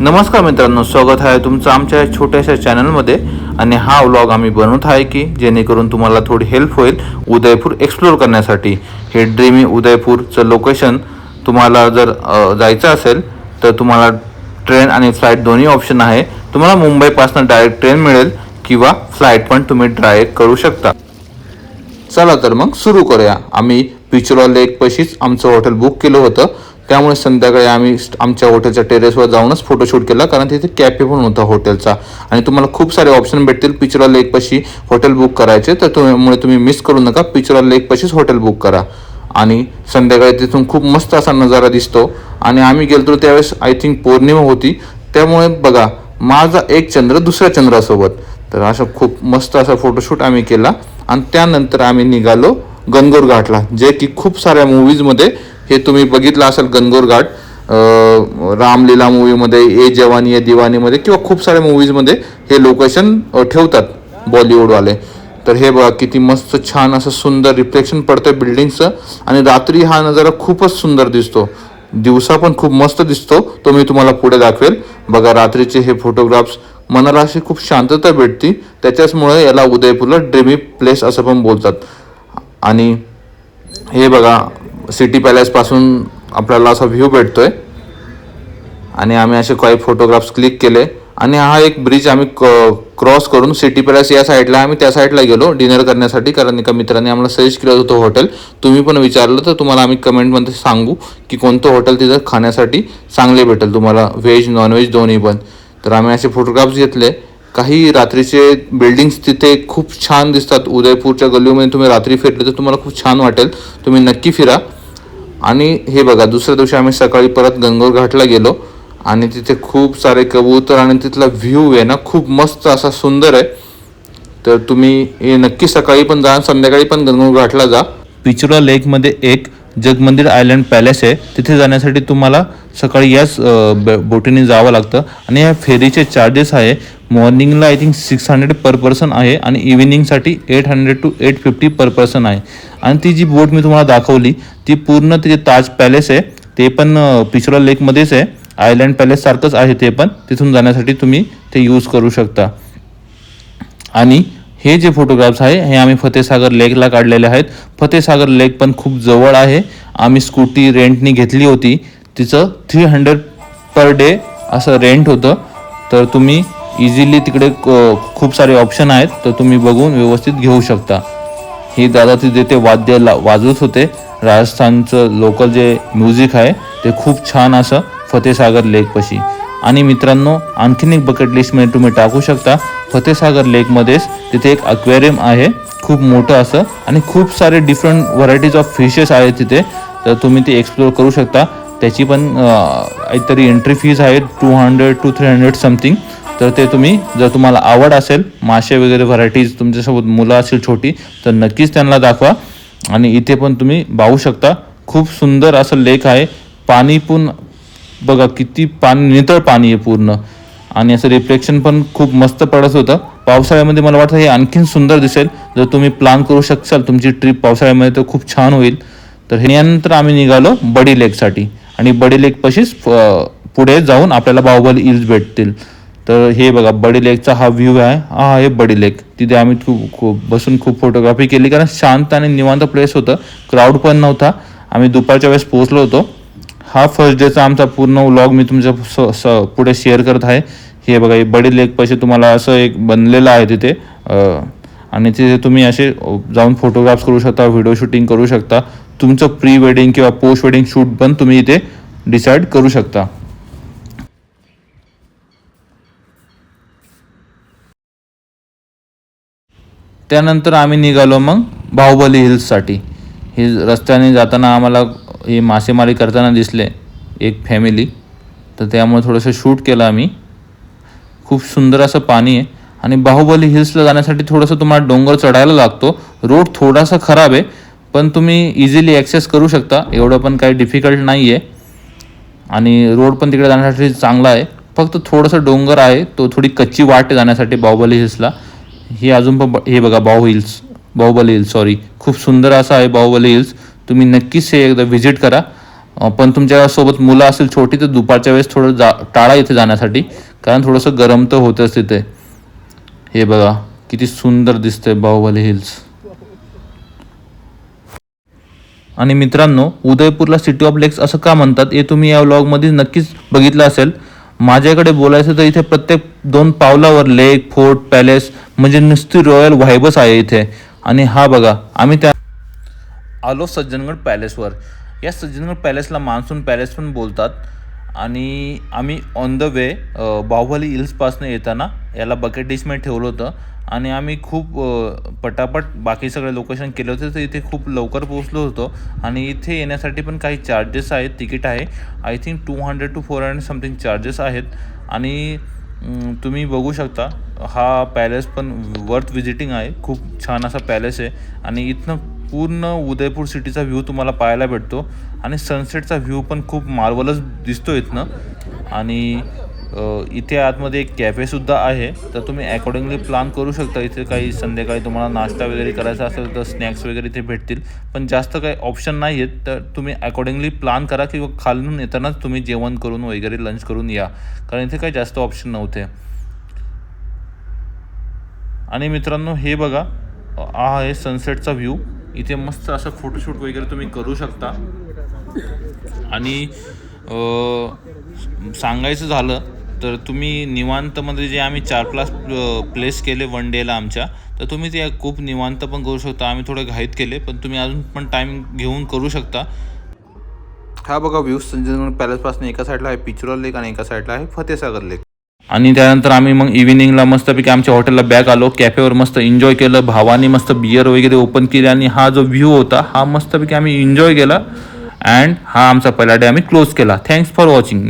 नमस्कार मित्रांनो स्वागत आहे तुमचं आमच्या छोट्याशा चॅनलमध्ये. आणि हा व्लॉग आम्ही बनवत आहे की जेणेकरून तुम्हाला थोडी हेल्प होईल उदयपूर एक्सप्लोर करण्यासाठी. हे ड्रीमी उदयपूरचं लोकेशन तुम्हाला जर जायचं असेल तर तुम्हाला ट्रेन आणि फ्लाईट दोन्ही ऑप्शन आहे. तुम्हाला मुंबईपासून डायरेक्ट ट्रेन मिळेल किंवा फ्लाईट पण तुम्ही डायरेक्ट करू शकता. चला तर मग सुरू करूया. आम्ही पिचोला लेकपाशीच आमचं हॉटेल बुक केलं होतं. त्यामुळे संध्याकाळी आम्ही आमच्या हॉटेलच्या टेरेसवर जाऊनच फोटोशूट केला कारण तिथे कॅफे पण होता हॉटेलचा आणि तुम्हाला खूप सारे ऑप्शन भेटतील. पिचरा लेकपाशी हॉटेल बुक करायचे तर तुम्ही तुम्ही मिस करू नका. पिचरा लेकपाशीच हॉटेल बुक करा. आणि संध्याकाळी तिथून खूप मस्त असा नजारा दिसतो. आणि आम्ही गेलतो त्यावेळेस आय थिंक पौर्णिमा होती. त्यामुळे बघा माझा एक चंद्र दुसऱ्या चंद्रासोबत. तर असा खूप मस्त असा फोटोशूट आम्ही केला. आणि त्यानंतर आम्ही निघालो गणगौर घाटला जे की खूप साऱ्या मूवीजमध्ये हे तुम्ही बघितलं असेल गणगोर घाट रामलीला मूवीमध्ये ए जवानी ए दिवानीमध्ये किंवा खूप साऱ्या मूवीजमध्ये हे लोकेशन ठेवतात बॉलिवूडवाले तर हे बघा किती मस्त छान असं सुंदर रिफ्लेक्शन पडतंय बिल्डिंगचं आणि रात्री हा नजारा खूपच सुंदर दिसतो. दिवसा पण खूप मस्त दिसतो तो मी तुम्हाला पुढे दाखवेल. बघा रात्रीचे हे फोटोग्राफ्स मनाला अशी खूप शांतता भेटती त्याच्याचमुळे याला उदयपूरला ड्रीमी प्लेस असं पण बोलतात. आणि हे बघा सिटी पॅलेसपासून आपल्याला असा व्ह्यू आहे आणि आम्ही असे काही फोटोग्राफ्स क्लिक केले. आणि हा एक ब्रिज आम्ही क्रॉस करून सिटी पॅलेस या साईडला आम्ही त्या साईडला गेलो डिनर करण्यासाठी. कारण एका मित्राने आम्हाला सजेस्ट केलं होतं हॉटेल तुम्ही पण विचारलं तर तुम्हाला आम्ही कमेंटमध्ये सांगू की कोणतं हॉटेल तिथं खाण्यासाठी चांगले भेटेल. तुम्हाला व्हेज नॉनव्हेज दोन्ही पण. तर आम्ही असे फोटोग्राफ्स घेतले. काही रात्रीचे बिल्डिंग्स तिथे खूप छान दिसतात. उदयपूरच्या गल्लीमध्ये तुम्ही रात्री फिरले तर तुम्हाला खूप छान वाटेल. तुम्ही नक्की फिरा. आणि हे बघा दुसऱ्या दिवशी आम्ही सकाळी परत गंगोर घाटला गेलो आणि तिथे खूप सारे कबूतर आणि तिथला व्ह्यू आहे ना खूप मस्त असा सुंदर आहे. तर तुम्ही हे नक्की सकाळी पण जा संध्याकाळी पण गंगोर घाटला जा. पिचुरा लेकमध्ये एक जगमंदिर आयलंड पॅलेस आहे. तिथे जाण्यासाठी तुम्हाला सकाळी याच ब- बोटीने जावं लागतं. आणि या फेरीचे चार्जेस आहे. मॉर्निंगला I think six hundred per person आहे आणि इव्हिनिंगसाठी eight hundred to eight fifty per person आहे. आणि ती जी बोट मी तुम्हाला दाखवली ती पूर्ण तिथे ताज पॅलेस आहे ते पण अ, लेकमध्येच आहे. आयलँड पॅलेस सारखंच आहे ते पण. तिथून जाण्यासाठी तुम्ही ते यूज करू शकता. आणि हे जे फोटोग्राफ्स आहे हे आम्ही फतेसागर लेकला काढलेले आहेत. फतेसागर लेक पण खूप जवळ आहे. आम्ही स्कूटी रेंटनी घेतली होती. तिचं थ्री हंड्रेड पर डे असं रेंट होतं. तर तुम्ही इझिली तिकडे क- खूप सारे ऑप्शन आहेत. तर तुम्ही बघून व्यवस्थित घेऊ शकता. हे दादा तिथे ते वाद्य ला वाजवत होते. राजस्थानचं लोकल जे म्युझिक आहे ते खूप छान असं फतेसागर लेकपाशी आणि मित्रांनो आणखीन एक बकेट लिस्टमध्ये तुम्ही टाकू शकता. फतेसागर लेकमध्येच तिथे एक अक्वेरियम आहे. खूप मोठं असं आणि खूप सारे डिफरंट व्हरायटीज ऑफ फिशेस आहेत तिथे. तर तुम्ही ते एक्सप्लोर करू शकता. त्याची पण काहीतरी एंट्री फीज आहे two hundred to three hundred something तर ते तुम्ही जर तुम्हाला आवड असेल मासे वगैरे व्हरायटीज तुमच्यासोबत मुलं असेल छोटी तर नक्कीच त्यांना दाखवा. आणि इथे पण तुम्ही पाहू शकता. खूप सुंदर असं लेक आहे. पाणी पण बघा किती पाणी नितळ पाणी आहे पूर्ण. आणि असं रिफ्लेक्शन पण खूप मस्त पडत होतं. पावसाळ्यामध्ये मला वाटतं हे आणखीन सुंदर दिसेल. जर तुम्ही प्लॅन करू शकाल तुमची ट्रिप पावसाळ्यामध्ये तर खूप छान होईल. तर हे यानंतर आम्ही निघालो बडी लेकसाठी आणि बडी लेक पशीच पुढे जाऊन आपल्याला बाहुबली हिल्स भेटतील. तर हे बघा बडी लेकचा हा व्ह्यू आहे. हा आहे बडी लेक तिथे आम्ही खूप खूप बसून खूप फोटोग्राफी केली. कारण शांत आणि निवांत प्लेस होतं. क्राऊड पण नव्हता. आम्ही दुपारच्या वेळेस पोहोचलो होतो. हा फर्स्ट डेचा आमचा पूर्ण व्लॉग मी तुमच्या स- स- पुढे शेअर करत आहे. हे बघा हे बडी लेक पैसे तुम्हाला असं एक बनलेलं आहे तिथे. आणि तिथे तुम्ही असे जाऊन फोटोग्राफ्स करू शकता व्हिडिओ शूटिंग करू शकता. तुमचं प्री वेडिंग किंवा पोस्ट वेडिंग शूट पण तुम्ही इथे डिसाईड करू शकता. त्यानंतर आम्ही निघालो मग बाहुबली हिल्ससाठी हे रस्त्याने जाताना आम्हाला हे मासेमारी करताना दिसले एक फॅमिली तर त्यामुळे थोडंसं शूट केलं आम्ही. खूप सुंदर असं पाणी आहे. आणि बाहुबली हिल्सला जाण्यासाठी थोडंसं तुम्हाला डोंगर चढायला लागतो. रोड थोडासा खराब आहे पण तुम्ही इझिली ॲक्सेस करू शकता. एवढं पण काही डिफिकल्ट नाही आहे आणि रोड पण तिकडे जाण्यासाठी चांगला आहे. फक्त थोडंसं डोंगर आहे तो थोडी कच्ची वाट आहे जाण्यासाठी बाहुबली हिल्सला ही अजून पण ब- हे बघा Bahu hills Bahubali hills sorry खूप सुंदर असं आहे बाहुबली हिल्स तुम्ही नक्कीच हे एकदा व्हिजिट करा. पण तुमच्यासोबत मुलं असेल छोटी तर दुपारच्या वेळेस थोडं जा टाळा इथे जाण्यासाठी. कारण थोडंसं गरम तर होतंच तिथे. हे बघा किती सुंदर दिसतंय बाहुबली हिल्स. आणि मित्रांनो उदयपूरला सिटी ऑफ लेक्स असं का म्हणतात हे तुम्ही या व्लॉगमध्ये नक्कीच बघितलं असेल. माझ्याकडे बोलायचं तर इथे प्रत्येक दोन पावलावर लेक फोर्ट पॅलेस म्हणजे नुसती रॉयल व्हायबस आहे इथे. आणि हा बघा आम्ही त्या आलो सज्जनगड पॅलेसवर. या सज्जनगड पॅलेसला मान्सून पॅलेस पण बोलतात आणि आम्ही ऑन द वे बाहुबली हिल्सपासून येताना याला बकेट डिशमध्ये ठेवलं होतं आणि आम्ही खूप पटापट बाकी सगळे लोकेशन केले होते. तर इथे खूप लवकर पोहोचलो होतो आणि इथे येण्यासाठी पण काही चार्जेस आहेत तिकीट आहे. I think two hundred to four hundred something charges आहेत. आणि तुम्ही बघू शकता हा पॅलेस पण वर्थ विजिटिंग आहे. खूप छान असा पॅलेस आहे. आणि इथनं पूर्ण उदयपूर सिटीचा व्ह्यू तुम्हाला पाहायला भेटतो. आणि सनसेटचा व्ह्यू पण खूप मार्वलच दिसतो इथनं. आणि इथे आतमध्ये एक कॅफेसुद्धा आहे. तर तुम्ही अकॉर्डिंगली प्लॅन करू शकता. इथे काही संध्याकाळी तुम्हाला नाश्ता वगैरे करायचा असेल तर स्नॅक्स वगैरे इथे भेटतील. पण जास्त काही ऑप्शन नाही आहेत तर तुम्ही अकॉर्डिंगली प्लॅन करा किंवा खालून येतानाच तुम्ही जेवण करून वगैरे लंच करून या. कारण इथे काही जास्त ऑप्शन नव्हते. आणि मित्रांनो हे बघा. हा आहे सनसेटचा व्ह्यू. इथे मस्त असं फोटोशूट वगैरे तुम्ही करू शकता. आणि सांगायचं झालं तर तुम्ही निवांतमध्ये जे आम्ही चार प्लास प्लेस केले वन डेला आमच्या तर तुम्ही ते खूप निवांत पण करू शकता. आम्ही थोडे घाईत केले पण तुम्ही अजून पण टाईम घेऊन करू शकता. हा बघा व्ह्यूज संजय पॅलेसपासून एका साईडला आहे पिचुरा लेक आणि एका साईडला आहे फतेसागर लेक आणि त्यानंतर आम्ही मग इव्हिनिंगला मस्तपैकी आमच्या हॉटेलला बॅक आलो कॅफेवर मस्त एन्जॉय केलं भावानी मस्त बियर वगैरे ओपन केली आणि हा जो व्ह्यू होता हा मस्तपैकी आम्ही एन्जॉय केला. अँड हा आमचा पहिला डे आम्ही क्लोज केला. Thanks for watching